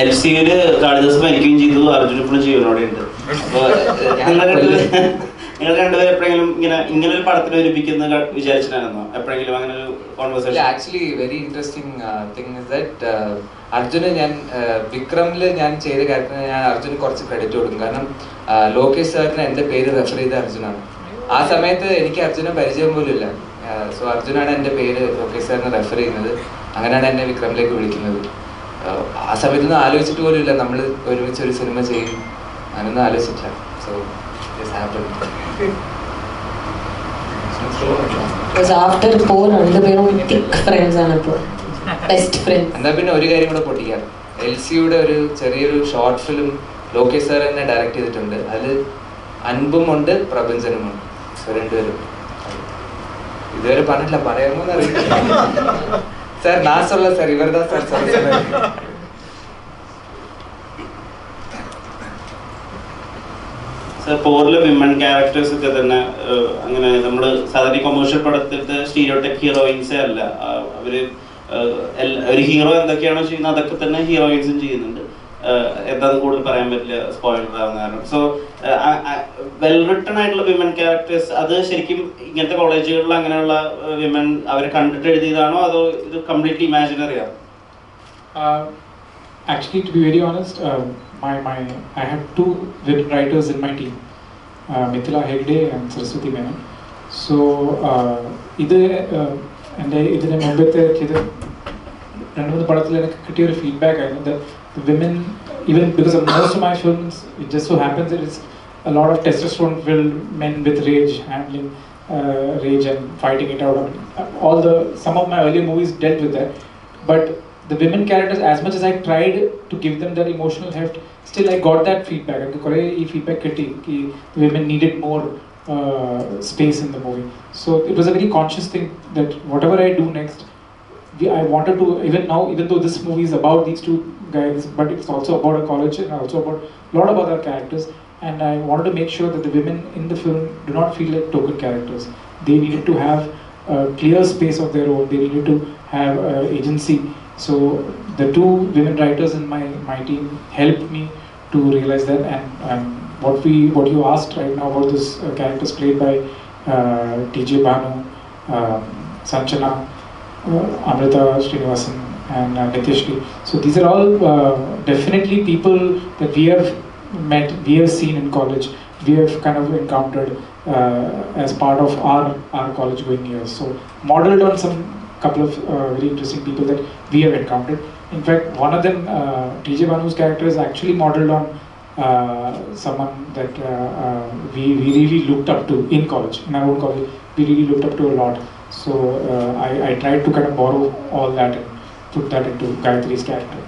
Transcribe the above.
L സിയിൽ കാളിദാസ് മരിക്കുകയും ചെയ്തു അർജുൻ ഇപ്പോഴും ജീവനോടെ ഉണ്ട്. അപ്പൊ നിങ്ങൾ രണ്ടുപേരും എപ്പോഴെങ്കിലും ഇങ്ങനെ ഇങ്ങനെ ഒരു പടത്തിൽ ഒരുമിക്കുന്ന വിചാരിച്ചിട്ടായിരുന്നോ എപ്പോഴെങ്കിലും അങ്ങനെ ഒരു actually very interesting thing is that അർജുന് ഞാൻ വിക്രമിൽ ഞാൻ ചെയ്ത കാര്യത്തിന് ഞാൻ അർജുന് കുറച്ച് ക്രെഡിറ്റ് കൊടുക്കും. കാരണം ലോകേഷ് സാറിന് എന്റെ പേര് റെഫർ ചെയ്ത അർജുനാണ്. ആ സമയത്ത് എനിക്ക് അർജുനെ പരിചയം പോലും ഇല്ല. സോ അർജുനാണ് എന്റെ പേര് ലോകേഷ് സാറിന് റെഫർ ചെയ്യുന്നത്. അങ്ങനെയാണ് എന്നെ വിക്രമിലേക്ക് വിളിക്കുന്നത്. ആ സമയത്തൊന്നും ആലോചിച്ചിട്ട് പോലും ഇല്ല. നമ്മൾ ഒരുമിച്ച് ഒരു സിനിമ ചെയ്യും. അങ്ങനൊന്നും ആലോചിച്ചിട്ടില്ല. സോ എന്നാ പിന്നെ ഒരു കാര്യം കൂടെ പൊട്ടിക്കാം. എൽ സിയുടെ ഒരു ചെറിയൊരു ഷോർട്ട് ഫിലിം ലോകേഷ് സാർ തന്നെ ഡയറക്റ്റ് ചെയ്തിട്ടുണ്ട്. അതിൽ അൻപുമുണ്ട് പ്രപഞ്ചനുമുണ്ട് സോ രണ്ടുപേരും. ഇതുവരെ പറഞ്ഞിട്ടില്ല. പറയാമോ അറിയില്ല சார் இவர் தான் சார் சொல்ல സാർ പോറിലെ വിമൻ ക്യാരക്ടേഴ്സ് ഒക്കെ തന്നെ അങ്ങനെ നമ്മൾ സാധാരണ കൊമേഴ്ഷ്യൽ പടത്തിലത്തെ സ്റ്റീരിയോടെക് ഹീറോയിൻസേ അല്ല. അവർ ഒരു ഹീറോ എന്തൊക്കെയാണോ ചെയ്യുന്നത് അതൊക്കെ തന്നെ ഹീറോയിൻസും ചെയ്യുന്നുണ്ട്. ഏഹ്, എന്താണെന്ന് കൂടുതൽ പറയാൻ പറ്റില്ല സ്പോയിലർ ആവുന്ന കാരണം. സോ വെൽ റിട്ടൺ ആയിട്ടുള്ള വിമൻ ക്യാരക്ടേഴ്സ് അത് ശരിക്കും ഇങ്ങനത്തെ കോളേജുകളിൽ അങ്ങനെയുള്ള വിമൻ അവരെ കണ്ടിട്ട് എഴുതിയതാണോ അതോ ഇത് കംപ്ലീറ്റ്ലി ഇമാജിനറി ആണോ? actually, to be very honest, uh, my, my I have two writers in my team, uh, Mithila Hegde and Saraswati Menon. So, uh, ഇത് എന്റെ ഇതിന് മുമ്പത്തെ ചെയ്ത രണ്ട് മൂന്ന് പടത്തിൽ എനിക്ക് കിട്ടിയ ഒരു ഫീഡ്ബാക്ക് ആയിരുന്നു the women even because of most of my films it just so happens it is a lot of testosterone filled men with rage handling uh, rage and fighting it out. I mean, all the some of my earlier movies dealt with that, but the women characters, as much as I tried to give them that emotional heft, still I got that feedback. I got a feedback critique. The women needed more uh, space in the movie. So it was a very conscious thing that whatever I do next, we, I wanted to even now, even though this movie is about these two guys, but it's also about a college and also about a lot of other characters. And I wanted to make sure that the women in the film do not feel like token characters. They needed to have a clear space of their own. They needed to have uh, agency. So the two women writers in my, my team helped me to realize that. And um, what we what you asked right now about this uh, characters played by uh, T.J. Banu, um, Sanchana, Amrita Srinivasan and uh. So these are all uh, definitely people that we have met, we have seen in college, we have kind of encountered uh, as part of our our college going years. So modeled on some couple of uh, very interesting people that we have encountered. In fact, one of them, uh, TJ Banu's character, is actually modeled on uh, someone that uh, uh, we, we really looked up to in college, in our own college. We really looked up to a lot. So uh, I, I tried to kind of borrow all that and put that into Gayatri's character.